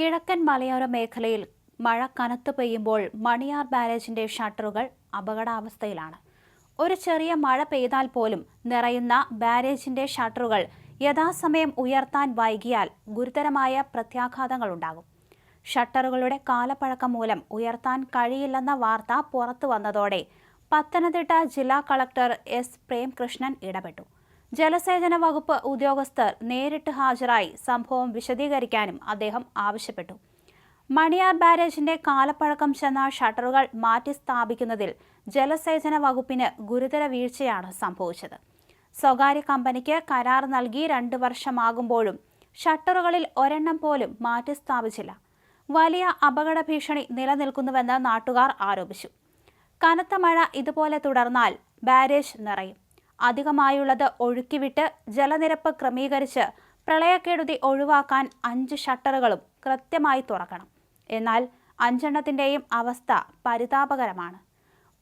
കിഴക്കൻ മലയോര മേഖലയിൽ മഴ കനത്ത് പെയ്യുമ്പോൾ മണിയാർ ബാരേജിന്റെ ഷട്ടറുകൾ അപകടാവസ്ഥയിലാണ്. ഒരു ചെറിയ മഴ പെയ്താൽ പോലും നിറയുന്ന ബാരേജിന്റെ ഷട്ടറുകൾ യഥാസമയം ഉയർത്താൻ വൈകിയാൽ ഗുരുതരമായ പ്രത്യാഘാതങ്ങൾ ഉണ്ടാകും ഷട്ടറുകളുടെ കാലപ്പഴക്കം മൂലം ഉയർത്താൻ കഴിയില്ലെന്ന വാർത്ത പുറത്തു വന്നതോടെ പത്തനംതിട്ട ജില്ലാ കളക്ടർ എസ് പ്രേംകൃഷ്ണൻ ഇടപെട്ടു. ജലസേചന വകുപ്പ് ഉദ്യോഗസ്ഥർ നേരിട്ട് ഹാജരായി സംഭവം വിശദീകരിക്കാനും അദ്ദേഹം ആവശ്യപ്പെട്ടു. മണിയാർ ബാരേജിന്റെ കാലപ്പഴക്കം ചെന്ന ഷട്ടറുകൾ മാറ്റി സ്ഥാപിക്കുന്നതിൽ ജലസേചന വകുപ്പിന് ഗുരുതര വീഴ്ചയാണ് സംഭവിച്ചത്. സ്വകാര്യ കമ്പനിക്ക് കരാർ നൽകി രണ്ട് വർഷമാകുമ്പോഴും ഷട്ടറുകളിൽ ഒരെണ്ണം പോലും മാറ്റി സ്ഥാപിച്ചില്ല. വലിയ അപകട ഭീഷണി നിലനിൽക്കുന്നുവെന്ന് നാട്ടുകാർ ആരോപിച്ചു. കനത്ത മഴ ഇതുപോലെ തുടർന്നാൽ ബാരേജ് നിറയും. അധികമായുള്ളത് ഒഴുക്കിവിട്ട് ജലനിരപ്പ് ക്രമീകരിച്ച് പ്രളയക്കെടുതി ഒഴിവാക്കാൻ അഞ്ച് ഷട്ടറുകളും കൃത്യമായി തുറക്കണം. എന്നാൽ അഞ്ചെണ്ണത്തിന്റെയും അവസ്ഥ പരിതാപകരമാണ്.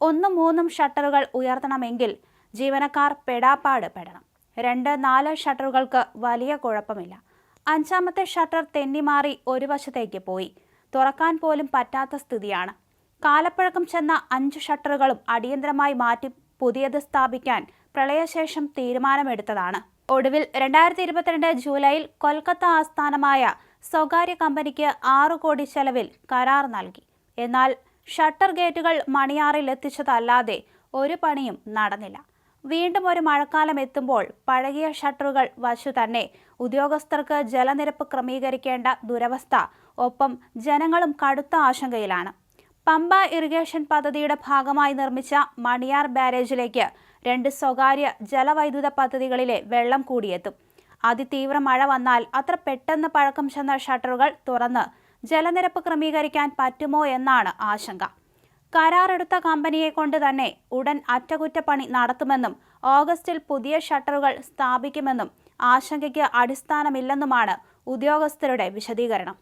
ഒന്നും മൂന്നും ഷട്ടറുകൾ ഉയർത്തണമെങ്കിൽ ജീവനക്കാർ പെടാപ്പാട് പെടണം. രണ്ട് നാല് ഷട്ടറുകൾക്ക് വലിയ കുഴപ്പമില്ല. അഞ്ചാമത്തെ ഷട്ടർ തെന്നിമാറി ഒരു വശത്തേക്ക് പോയി. തുറക്കാൻ പോലും പറ്റാത്ത സ്ഥിതിയാണ്. കാലപ്പഴക്കം ചെന്ന അഞ്ച് ഷട്ടറുകളും അടിയന്തരമായി മാറ്റി പുതിയത് സ്ഥാപിക്കാൻ പ്രളയശേഷം തീരുമാനമെടുത്തതാണ്. ഒടുവിൽ രണ്ടായിരത്തി ഇരുപത്തിരണ്ട് ജൂലൈയിൽ കൊൽക്കത്ത ആസ്ഥാനമായ സ്വകാര്യ കമ്പനിക്ക് ആറു കോടി ചെലവിൽ കരാർ നൽകി. എന്നാൽ ഷട്ടർ ഗേറ്റുകൾ മണിയാറിൽ എത്തിച്ചതല്ലാതെ ഒരു പണിയും നടന്നില്ല. വീണ്ടും ഒരു മഴക്കാലം എത്തുമ്പോൾ പഴകിയ ഷട്ടറുകൾ വശു തന്നെ ഉദ്യോഗസ്ഥർക്ക് ജലനിരപ്പ് ക്രമീകരിക്കേണ്ട ദുരവസ്ഥ ഒപ്പം ജനങ്ങളും കടുത്ത ആശങ്കയിലാണ്. പമ്പ ഇറിഗേഷൻ പദ്ധതിയുടെ ഭാഗമായി നിർമ്മിച്ച മണിയാർ ബാരേജിലേക്ക് രണ്ട് സ്വകാര്യ ജലവൈദ്യുത പദ്ധതികളിലെ വെള്ളം കൂടിയെത്തും. അതിതീവ്ര മഴ വന്നാൽ അത്ര പെട്ടെന്ന് പഴക്കം ചെന്ന ഷട്ടറുകൾ തുറന്ന് ജലനിരപ്പ് ക്രമീകരിക്കാൻ പറ്റുമോ എന്നാണ് ആശങ്ക. കരാറെടുത്ത കമ്പനിയെ കൊണ്ട് തന്നെ ഉടൻ അറ്റകുറ്റപ്പണി നടത്തുമെന്നും ഓഗസ്റ്റിൽ പുതിയ ഷട്ടറുകൾ സ്ഥാപിക്കുമെന്നും ആശങ്കയ്ക്ക് അടിസ്ഥാനമില്ലെന്നുമാണ് ഉദ്യോഗസ്ഥരുടെ വിശദീകരണം.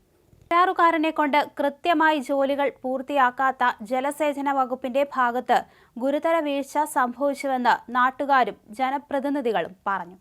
കരാറുകാരനെ കൊണ്ട് കൃത്യമായി ജോലികൾ പൂർത്തിയാക്കാത്ത ജലസേചന വകുപ്പിന്റെ ഭാഗത്ത് ഗുരുതര വീഴ്ച സംഭവിച്ചുവെന്ന് നാട്ടുകാരും ജനപ്രതിനിധികളും പറഞ്ഞു.